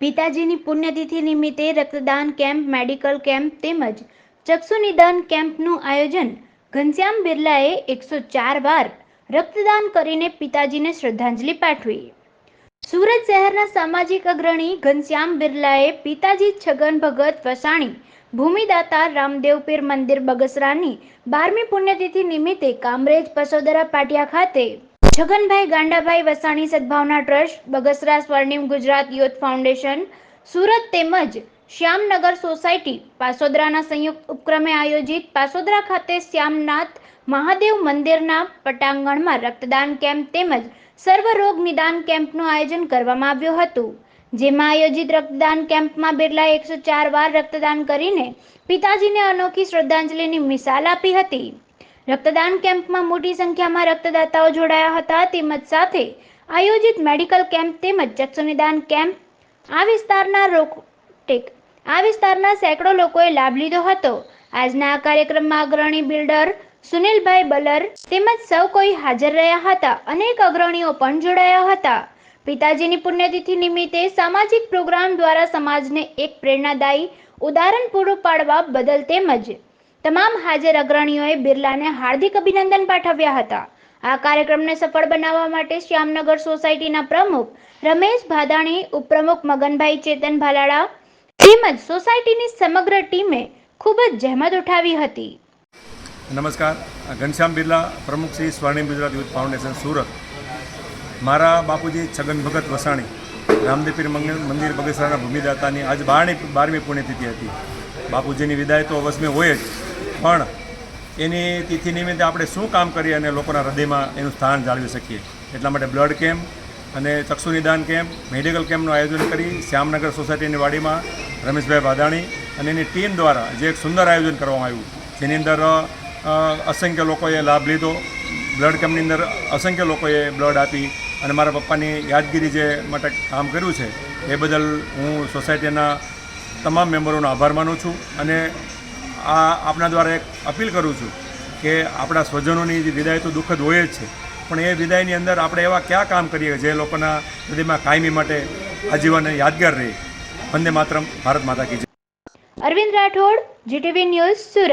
પિતાજીની પુણ્યતિથિ નિમિત્તે રક્તદાન કેમ્પ, મેડિકલ કેમ્પ તેમજ ચક્ષુ નિદાન કેમ્પનું આયોજન ઘનશ્યામ બિરલાએ એકસો ચાર વાર રક્તદાન કરીને પિતાજીને શ્રદ્ધાંજલિ પાઠવી. સુરત શહેરના સામાજિક અગ્રણી ઘનશ્યામ બિરલાએ પિતાજી છગન ભગત વસાણી, ભૂમિદાતા રામદેવપીર મંદિર બગસરાની બારમી પુણ્યતિથિ નિમિત્તે કામરેજ પસોદરા પાટિયા ખાતે Chhaganbhai Gandabhai Vasani Sadbhavna trust, Bagasara Swarnim Gujarat youth foundation, Surat તેમજ શ્યામનગર સોસાયટી, પાસોદરાના સંયુક્ત ઉપક્રમે આયોજિત પાસોદરા ખાતે શ્યામનાથ મહાદેવ મંદિરના પટાંગણમાં રક્તદાન કેમ્પ તેમજ સર્વરોગ નિદાન કેમ્પનું આયોજન કરવામાં આવ્યું હતું. જેમાં આયોજિત રક્તદાન કેમ્પમાં બિરલાએ એકસો ચાર વાર રક્તદાન કરીને પિતાજીને અનોખી શ્રદ્ધાંજલિની મિસાલ આપી હતી. રક્તદાન કેમ્પમાં મોટી સંખ્યામાં રક્તદાતાઓ જોડાયા હતા તેમજ સાથે આયોજિત મેડિકલ કેમ્પ તેમજ ચક્ષુ નિદાન કેમ્પ. આ વિસ્તારના રોકટેક આ વિસ્તારના સેંકડો લોકોએ લાભ લીધો હતો. આજના આ કાર્યક્રમમાં અગ્રણી બિલ્ડર સુનિલભાઈ બલર તેમજ સૌ કોઈ હાજર રહ્યા હતા. અનેક અગ્રણીઓ પણ જોડાયા હતા. પિતાજીની પુણ્યતિથિ નિમિત્તે સામાજિક પ્રોગ્રામ દ્વારા સમાજને એક પ્રેરણાદાયી ઉદાહરણ પૂરું પાડવા બદલ તેમજ તમામ હાજર અગ્રણીઓએ બિરલાને હાર્દિક અભિનંદન પાઠવ્યા હતા. આ કાર્યક્રમને સફળ બનાવવા માટે શ્યામનગર સોસાયટીના પ્રમુખ રમેશ ભાદાણી, ઉપપ્રમુખ મગનભાઈ ચેતન ભાલાળા તેમજ સોસાયટીની સમગ્ર ટીમે ખૂબ જ જહેમત ઉઠાવી હતી. નમસ્કાર. ઘનશ્યામ બિરલા, પ્રમુખ શ્રી સ્વર્ણિમ ગુજરાત યુથ ફાઉન્ડેશન, સુરત. મારા બાપુજી છગન ભગત વસાણી, રામદેપીર મંદિર બગસરાના ભૂમિદાતાની આજ બારમી બારમી પુણ્યતિથિ હતી. બાપુજીની વિદાય તો અવશ્ય હોય જ. પણ એની તિથિ નિમિત્તે આપણે શું કામ કરીએ અને લોકોના હૃદયમાં એનું સ્થાન જાળવી શકીએ? એટલા માટે બ્લડ કેમ્પ અને ચક્ષુ નિદાન કેમ્પ, મેડિકલ કેમ્પનું આયોજન કરી શ્યામનગર સોસાયટીની વાડીમાં રમેશભાઈ વાદાણી અને એની ટીમ દ્વારા જે એક સુંદર આયોજન કરવામાં આવ્યું, જેની અંદર અસંખ્ય લોકોએ લાભ લીધો. બ્લડ કેમ્પની અંદર અસંખ્ય લોકોએ બ્લડ આપી અને મારા પપ્પાની યાદગીરી જે માટે કામ કર્યું છે, એ બદલ હું સોસાયટીના તમામ મેમ્બરોનો આભાર માનું છું અને આ આપના દ્વારા એક અપીલ કરું છું કે આપણા સ્વજનોની જે વિદાય તો દુઃખદ હોય જ છે, પણ એ વિદાયની અંદર આપણે એવા કયા કામ કરીએ જે લોકોના હૃદયમાં કાયમી માટે આજીવન યાદગાર રહે. વંદે માતરમ, ભારત માતા કી અરવિંદ રાઠોડ, જીટીવી ન્યૂઝ સુરત.